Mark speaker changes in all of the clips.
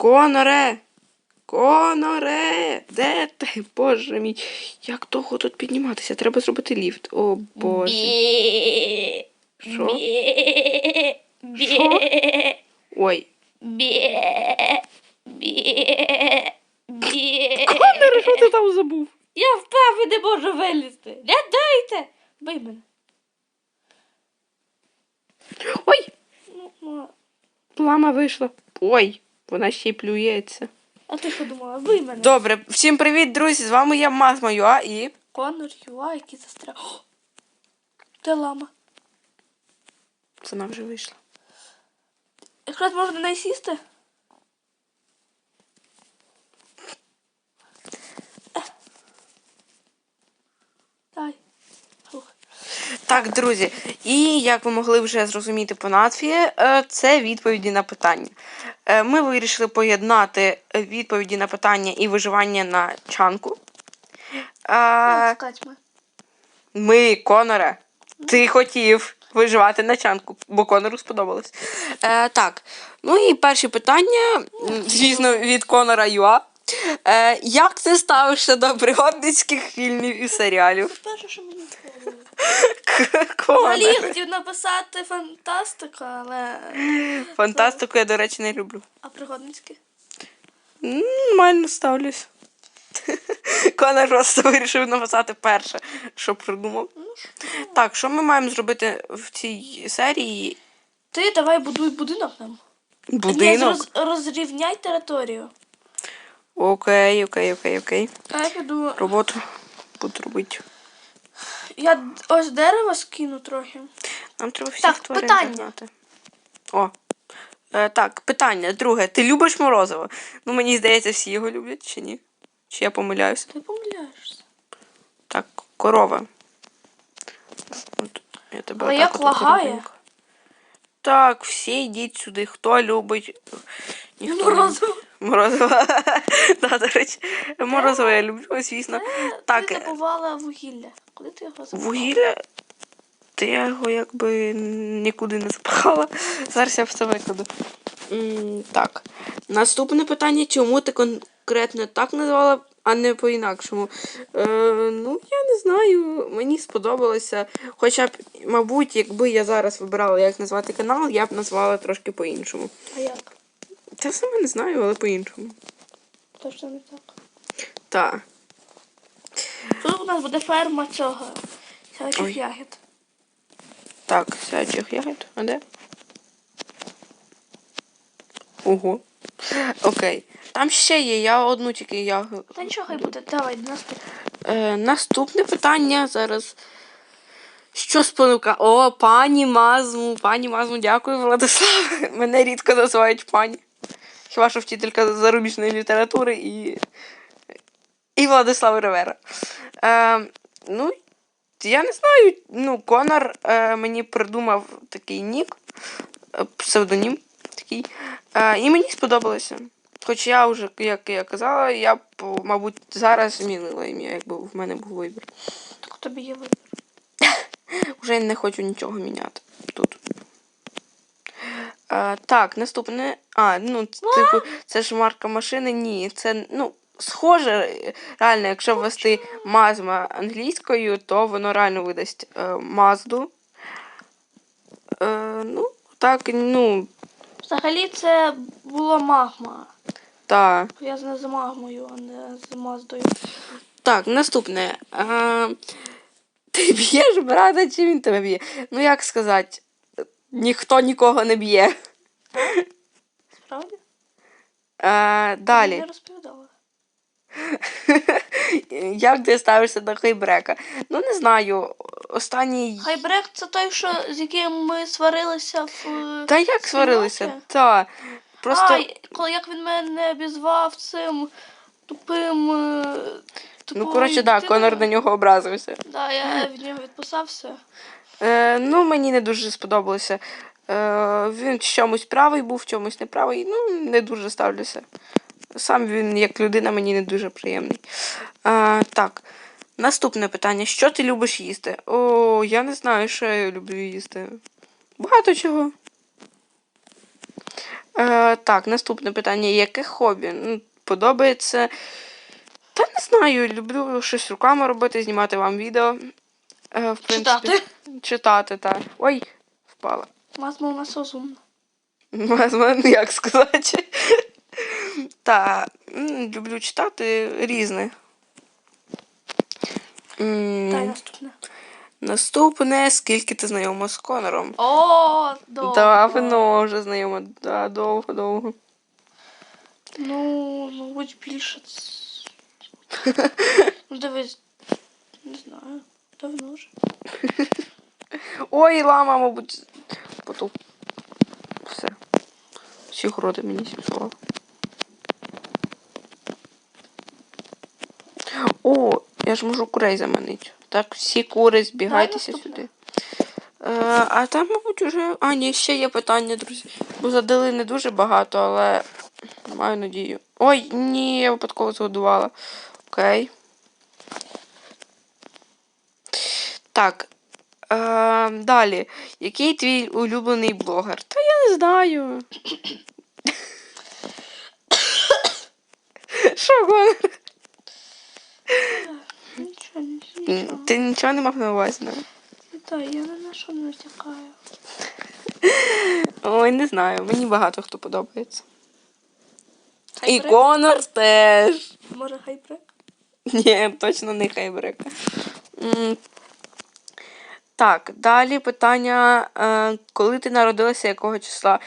Speaker 1: Коноре! Коноре! Де ти? Боже мій, як довго тут підніматися? Треба зробити ліфт. О боже. Що? Що? Ой. Коноре, що ти там забув?
Speaker 2: Я впав і не можу вилізти. Не дайте. Бий мене.
Speaker 1: Ой!
Speaker 2: Ну,
Speaker 1: Плама вийшла. Ой, вона ще й плюється.
Speaker 2: а ти що думала? Бий мене.
Speaker 1: Добре, всім привіт, друзі! З вами я Мазма Юа і.
Speaker 2: Конор Юа, який застряг. О! Де лама?
Speaker 1: Вона вже вийшла.
Speaker 2: Якраз можна не сісти.
Speaker 1: Так, друзі, і як ви могли вже зрозуміти по назві, е, це відповіді на питання. Е, Ми вирішили поєднати відповіді на питання і виживання на чанку. Е,
Speaker 2: ми.
Speaker 1: Коноре, ти хотів виживати на чанку, бо Конору сподобалось. Так, ну і перше питання, звісно, від Конора Юа. Е, як ти ставишся до пригодницьких фільмів і серіалів?
Speaker 2: Перше, що мені хотів написати фантастика, але.
Speaker 1: Фантастику я, до речі, не люблю.
Speaker 2: А пригодницьке?
Speaker 1: М, Нормально ставлюсь. Конор просто вирішив написати перше, що придумав.
Speaker 2: Ну?
Speaker 1: Так, що ми маємо зробити в цій серії?
Speaker 2: Ти давай будуй будинок нам.
Speaker 1: Будинок.
Speaker 2: роз, розрівняй територію.
Speaker 1: Окей, окей, окей, окей.
Speaker 2: А я піду.
Speaker 1: Роботу буду робити.
Speaker 2: Я ось дерево скину трохи.
Speaker 1: Нам треба всіх
Speaker 2: Так,
Speaker 1: тварин
Speaker 2: питання.
Speaker 1: загнати. О. Е, так, питання. Друге. Ти любиш морозиво? Ну, мені здається, всі його люблять чи ні? Чи я помиляюся?
Speaker 2: Ти помиляєшся.
Speaker 1: Так, корова. От, я тебе
Speaker 2: Але
Speaker 1: отак
Speaker 2: як
Speaker 1: от
Speaker 2: лагає?
Speaker 1: Так, всі йдіть сюди. Хто любить. Ніхто не-
Speaker 2: Морозиво.
Speaker 1: Морозиво. Да, до речі, морозиво я люблю, звісно.
Speaker 2: Е,
Speaker 1: Так,
Speaker 2: Ти
Speaker 1: е,
Speaker 2: добувала вугілля. Куди ти його забула?
Speaker 1: Вугілля. Та я його якби нікуди не запахала. Зараз я все викладу. Так. Наступне питання: чому ти конкретно так назвала, а не по-інакшому? Е, ну, я не знаю. Мені сподобалося. Хоча б, мабуть, якби я зараз вибирала, як назвати канал, я б назвала трошки по-іншому.
Speaker 2: А як?
Speaker 1: Та саме не знаю, але по-іншому.
Speaker 2: Точно не так.
Speaker 1: Так.
Speaker 2: Тут у нас буде ферма цього. Сячих ягід.
Speaker 1: Так, сячих ягід. А де? Ого. Окей. Там ще є, я одну тільки ягоду.
Speaker 2: Та нічого хай буде. Давай, наступне.
Speaker 1: Е, наступне питання зараз. Що спонука? О, пані Мазму. Пані Мазму, дякую, Владислав. Мене рідко називають пані. Хіба що вчителька зарубіжної літератури і. І Владислав Ривера. Е, ну, я не знаю. Ну, Конор е, мені придумав такий нік, е, псевдонім такий. Е, і мені сподобалося. Хоч я вже, як я казала, я б, мабуть, зараз змінила ім'я, якби в мене був вибір.
Speaker 2: Так у тобі є вибір.
Speaker 1: Вже не хочу нічого міняти тут. Е, так, наступне. А, ну, типу, це ж марка машини. Ні, це, ну, схоже, реально, якщо ввести мазма англійською, то воно реально видасть е, мазду. Е, ну, так, ну,
Speaker 2: Взагалі це була магма.
Speaker 1: так.
Speaker 2: Пов'язана з магмою, а не з маздою.
Speaker 1: Так, наступне. А, ти б'єш брата, чи він тебе б'є? Ну, як сказати, ніхто нікого не б'є.
Speaker 2: Справді?
Speaker 1: А,
Speaker 2: Ти
Speaker 1: далі.
Speaker 2: не розповідала.
Speaker 1: Як ти ставишся до хайбрека? Ну, не знаю. Останній.
Speaker 2: Хайбрек це той, що, з яким ми сварилися в. е,
Speaker 1: Та як сварилися? Та. Просто.
Speaker 2: А, коли як він мене обізвав цим тупим. е,
Speaker 1: ну, коротше, так,
Speaker 2: дитиною.
Speaker 1: Конор на нього образився.
Speaker 2: Да, я від нього відписався.
Speaker 1: Е, ну, мені не дуже сподобалося. Е, він в чомусь правий був, в чомусь неправий. Ну, не дуже ставлюся. Сам він, як людина, мені не дуже приємний. Е, так. Наступне питання: що ти любиш їсти? О, я не знаю, що я люблю їсти. Багато чого. Е, так, наступне питання. Яке хобі? Ну, подобається. Та не знаю, люблю щось руками робити, знімати вам відео. Е, в принципі,
Speaker 2: Читати.
Speaker 1: Читати, так. Ой, впала.
Speaker 2: Мазма у нас розумна.
Speaker 1: Возможно, як сказати. Та, люблю читати різне.
Speaker 2: Дай наступне.
Speaker 1: Наступне, скільки ти знайома з Конором?
Speaker 2: О, добре.
Speaker 1: Давно вже знайома, да, довго, довго.
Speaker 2: Ну, мабуть, більше. Ну, дивись. Не знаю. Давно вже.
Speaker 1: Ой, лама, мабуть, потуп. Все. Всі городи мені зіпсували. О, я ж можу курей заманити. Так, всі кури, збігайтеся сюди. Е, а там, мабуть, уже. А, ні, ще є питання, друзі. Бо задали не дуже багато, але маю надію. Ой, ні, я випадково згодувала. Окей. Так. Е, далі. Який твій улюблений блогер? Та я не знаю. Що, Гонор?
Speaker 2: Нічого, нічого.
Speaker 1: Ти нічого не мав на увазі, не?
Speaker 2: Та я ні на що не натякаю.
Speaker 1: Ой, не знаю. Мені багато хто подобається. І
Speaker 2: Хайбрек?
Speaker 1: Конор теж.
Speaker 2: Може хайбрек?
Speaker 1: Ні, точно не хайбрека. М, Так, далі питання. е, Коли ти народилася, якого числа?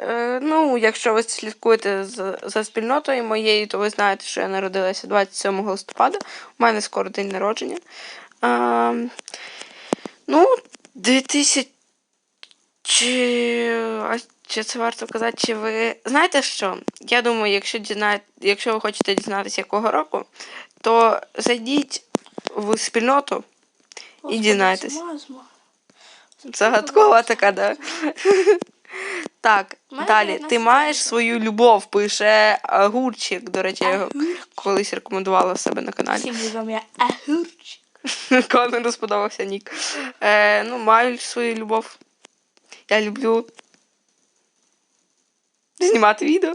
Speaker 1: Е, Ну, якщо ви слідкуєте за спільнотою моєю, то ви знаєте, що я народилася 27 листопада. У мене скоро день народження. Е, Ну, 2000... Чи... А чи це варто казати, чи ви. Знаєте що? Я думаю, якщо дізна... якщо ви хочете дізнатися, якого року, то зайдіть в спільноту
Speaker 2: Господи,
Speaker 1: дізнайтесь. Загадкова така, да. Так, далі. Ти маєш свою любов, пише Агурчик. До речі, я його колись рекомендувала в себе на каналі.
Speaker 2: Всім любим я агурчик.
Speaker 1: Конору сподобався нік. Е, ну, маю свою любов. Я люблю знімати відео.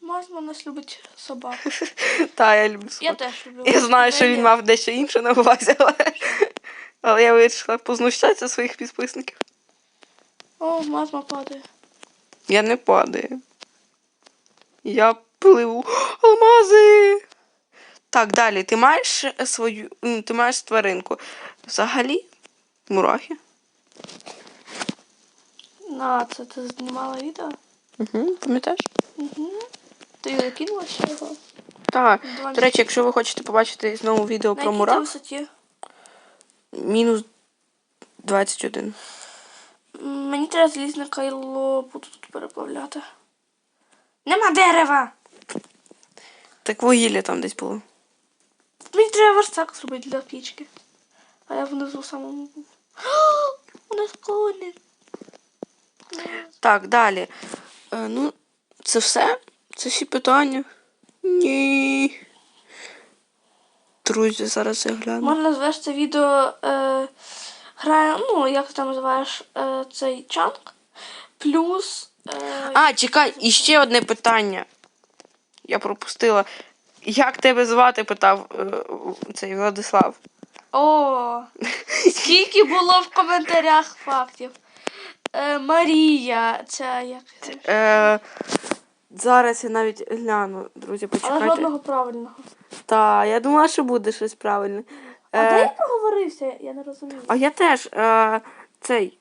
Speaker 2: Мазма нас любить собак.
Speaker 1: Та, я люблю
Speaker 2: Я теж люблю.
Speaker 1: Я знаю, що він мав дещо інше на увазі, але, але я вирішила познущатися своїх підписників.
Speaker 2: О, мазма падає.
Speaker 1: Я не падаю. Я пливу. Алмази! Так, далі. Ти маєш е, свою. Ти маєш тваринку. Взагалі? Мурахи.
Speaker 2: На, це ти знімала відео?
Speaker 1: Угу, пам'ятаєш?
Speaker 2: Угу. Ти його кинула ще його?
Speaker 1: Так. До речі, якщо ви хочете побачити знову відео про мурах,
Speaker 2: висоті?
Speaker 1: Мінус 21.
Speaker 2: М, Мені треба залізне кайло, буду тут переплавляти. Нема дерева!
Speaker 1: Так вугілля там десь було.
Speaker 2: Мені треба верстак зробити для пічки. А я внизу самому був. У нас коник.
Speaker 1: Так, далі. Е, ну, це все? Це всі питання? Ні. Друзі, зараз я гляну.
Speaker 2: Можна назвеш це відео е, грає, ну, як ти там називаєш е, цей чанк. Плюс. Е,
Speaker 1: А, чекай, і ще одне питання. Я пропустила. Як тебе звати? питав е, цей Владислав.
Speaker 2: О, скільки було в коментарях фактів. Е, Марія, ця як.
Speaker 1: Е, зараз я навіть гляну, друзі,
Speaker 2: Але жодного правильного.
Speaker 1: Та, я думала, що буде щось правильне.
Speaker 2: А де я
Speaker 1: Е,
Speaker 2: проговорився? Я не розумію.
Speaker 1: а я теж е, цей.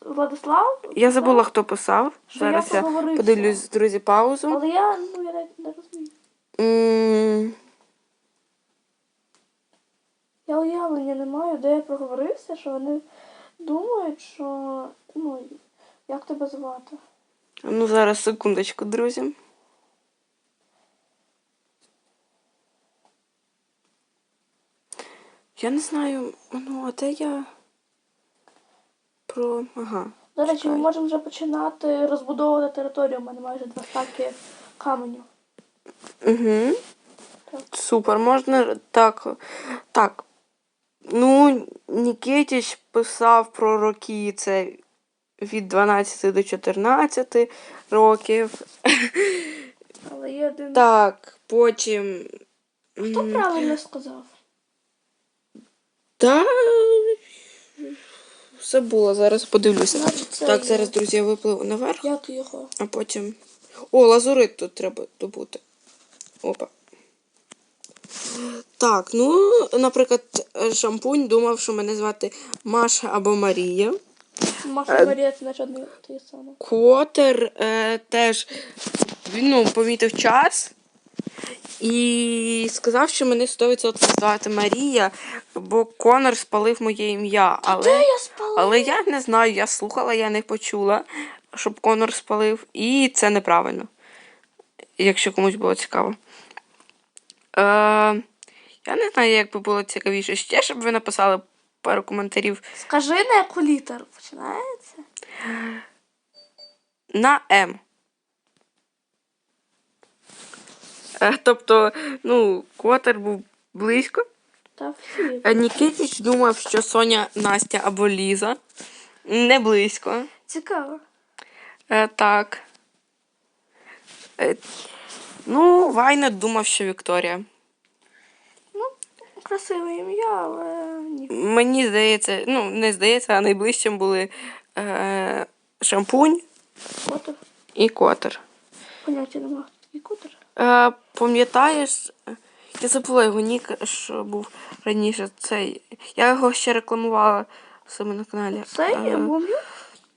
Speaker 2: Владислав?
Speaker 1: Я забула, хто писав.
Speaker 2: Що
Speaker 1: Зараз
Speaker 2: я
Speaker 1: я подивлюсь, друзі, паузу.
Speaker 2: Але я, ну, я навіть не розумію. Я уявлення не маю, де я проговорився, що вони думають, що ну, як тебе звати.
Speaker 1: Ну, зараз секундочку, друзі. Я не знаю, ну, а де я про. Ага.
Speaker 2: До речі, ми можемо вже починати розбудовувати територію. У мене майже два стаки каменю.
Speaker 1: Угу.
Speaker 2: Так.
Speaker 1: Супер, можна так. Так. Ну, Нікітіч писав про роки це від 12 до 14 років.
Speaker 2: Але є один.
Speaker 1: Так, потім.
Speaker 2: Хто правильно сказав?
Speaker 1: Та забула, зараз подивлюся. Так,
Speaker 2: є.
Speaker 1: зараз, друзі, я випливу наверх,
Speaker 2: Як його?
Speaker 1: а потім. О, лазурит тут треба добути. Опа. Так, ну, наприклад, шампунь думав, що мене звати Маша або Марія.
Speaker 2: Маша
Speaker 1: Е,
Speaker 2: Марія, це наче одне те саме.
Speaker 1: Котер е, теж він ну, помітив час і сказав, що мене 100% звати Марія, бо Конор спалив моє ім'я. Але,
Speaker 2: Де я спала?
Speaker 1: але я не знаю, я слухала, я не почула, щоб Конор спалив, і це неправильно. Якщо комусь було цікаво. Е, я не знаю, як би було цікавіше ще, щоб ви написали пару коментарів
Speaker 2: Скажи, на яку літеру починається?
Speaker 1: на М. Е, Тобто, ну, Котер був близько.
Speaker 2: Та всі.
Speaker 1: Е, думав, що Соня, Настя або Ліза. Не близько.
Speaker 2: Цікаво.
Speaker 1: Е, так. Ну, Вайнет думав, що Вікторія.
Speaker 2: Ну, красиве ім'я, але ні.
Speaker 1: Мені здається, ну, не здається, а найближчим були е, шампунь
Speaker 2: Котер.
Speaker 1: і Котер.
Speaker 2: Поняття нема. І котер.
Speaker 1: Е, пам'ятаєш, я забула його нік, що був раніше цей. Я його ще рекламувала в себе на каналі.
Speaker 2: Цей
Speaker 1: Е,
Speaker 2: бомбю?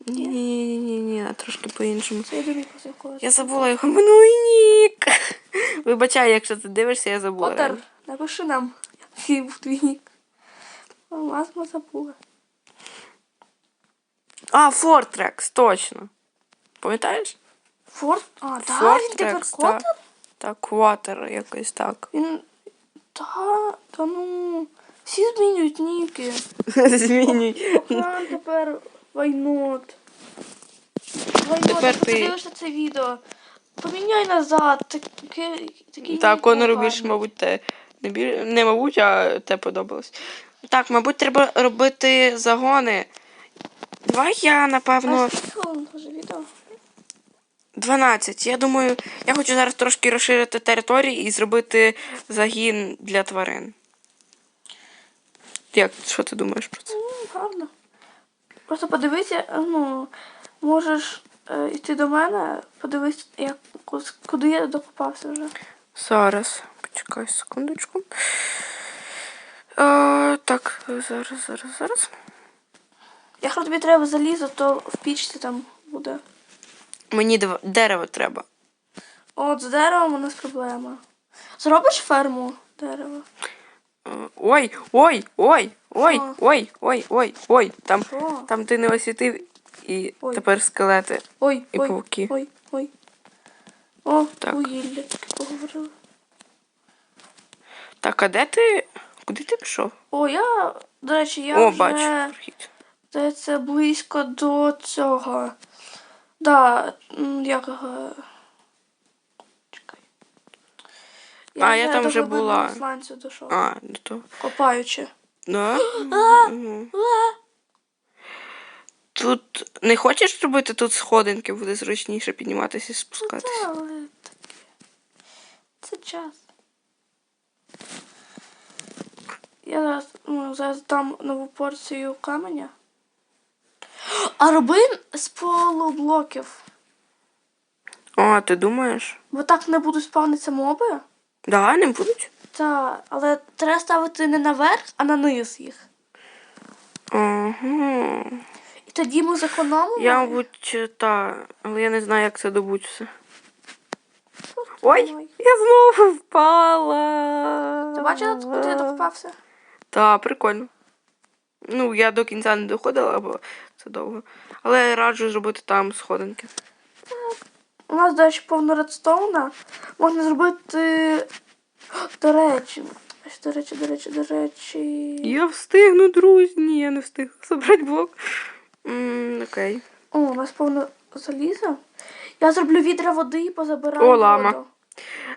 Speaker 1: ні, ні, ні, ні, ні, трошки по-іншому.
Speaker 2: Це єдиний з якого.
Speaker 1: Я забула його минулий нік. Вибачай, якщо ти дивишся, я забула.
Speaker 2: Котер, напиши нам, який був твій нік. О, Масма забула.
Speaker 1: А, Фортрекс, точно. Пам'ятаєш?
Speaker 2: Форт? А, да, він тепер
Speaker 1: Фортрекс,
Speaker 2: котер?
Speaker 1: Так, Кватер, якось так.
Speaker 2: Він. Та, та ну. Всі змінюють ніки.
Speaker 1: Змінюй.
Speaker 2: Охран тепер вайнот. Вайнот,
Speaker 1: Тепер
Speaker 2: якщо
Speaker 1: ти-
Speaker 2: дивишся це відео. Поміняй назад. Таке, такий
Speaker 1: Так, Конору більше, мабуть, те. Не, біль... не мабуть, а те подобалось. Так, мабуть, треба робити загони. Давай я, напевно,
Speaker 2: А скільки відео?
Speaker 1: 12. Я думаю, я хочу зараз трошки розширити території і зробити загін для тварин. Як, що ти думаєш про це?
Speaker 2: Ну, гарно. Просто подивися, ну, можеш е, йти до мене, подивись, як, куди я докопався вже.
Speaker 1: Зараз. Почекай секундочку. Е, так, зараз, зараз, зараз.
Speaker 2: Якщо тобі треба залізо, то в пічці там буде.
Speaker 1: Мені дерево треба.
Speaker 2: От з деревом у нас проблема. Зробиш ферму дерева?
Speaker 1: Е, Ой, ой, ой, ой, ой, ой, ой, ой. Там, там ти не освітив і
Speaker 2: Ой.
Speaker 1: тепер скелети.
Speaker 2: Ой,
Speaker 1: І
Speaker 2: ой,
Speaker 1: павуки.
Speaker 2: ой, ой. О,
Speaker 1: Так.
Speaker 2: вугілля, тільки поговорили.
Speaker 1: Так, а де ти? Куди ти пішов?
Speaker 2: О, я, до речі, я
Speaker 1: О,
Speaker 2: вже,
Speaker 1: бачу.
Speaker 2: здається, близько до цього. Да, як. Чекай.
Speaker 1: А, я там вже була.
Speaker 2: дійшов.
Speaker 1: А, до того.
Speaker 2: Копаючи.
Speaker 1: Да? Тут не хочеш робити тут сходинки, буде зручніше підніматися і спускатися.
Speaker 2: Та, але таке. Це час. Я зараз, ну, зараз дам нову порцію каменя. А роби з полублоків.
Speaker 1: А, ти думаєш?
Speaker 2: Бо так не будуть спавнитися моби.
Speaker 1: Да, не будуть?
Speaker 2: Та, але треба ставити не наверх, а на низ їх.
Speaker 1: Ага.
Speaker 2: І тоді ми зекономимо.
Speaker 1: Я, мабуть, та, але я не знаю, як це добуть все. Ой, я знову впала.
Speaker 2: Ти бачила, куди я докопався?
Speaker 1: Так, прикольно. Ну, я до кінця не доходила, бо це довго. Але я раджу зробити там сходинки.
Speaker 2: У нас, до речі, повно редстоуна. Можна зробити. До речі, до речі, до речі, до речі.
Speaker 1: Я встигну, друзі. Ні, я не встигла забрати блок. М, окей.
Speaker 2: О, у нас повно заліза. Я зроблю відра води і позабираю.
Speaker 1: О, лама.
Speaker 2: воду.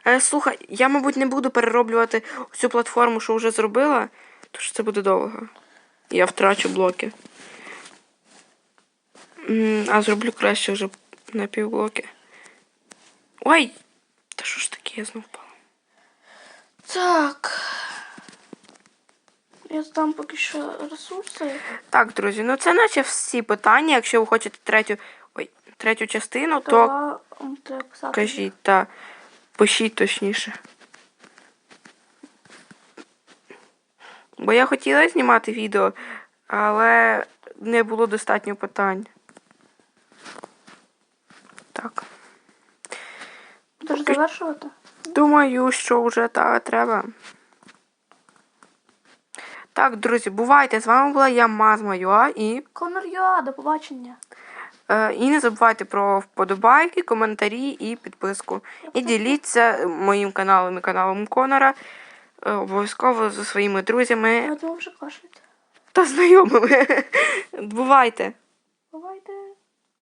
Speaker 1: Е, слухай, я, мабуть, не буду перероблювати цю платформу, що вже зробила, що це буде довго. Я втрачу блоки. А зроблю краще вже на півблоки. Ой! Та що ж таке, я знов впала.
Speaker 2: Так. Я здам поки що ресурси.
Speaker 1: Так, друзі, ну це наче всі питання. Якщо ви хочете третю, ой, третю частину, то
Speaker 2: писати.
Speaker 1: кажіть та пишіть точніше. Бо я хотіла знімати відео, але не було достатньо питань. Так.
Speaker 2: Будеш завершувати?
Speaker 1: Думаю, що вже та треба. Так, друзі, бувайте. З вами була я Мазма Юа і.
Speaker 2: Конор Юа, до побачення.
Speaker 1: Е, і не забувайте про вподобайки, коментарі і підписку. І діліться моїм каналом і каналом Конора. Е, Обов'язково зі своїми друзями
Speaker 2: Я думав, вже кашляють.
Speaker 1: та знайомими. Бувайте!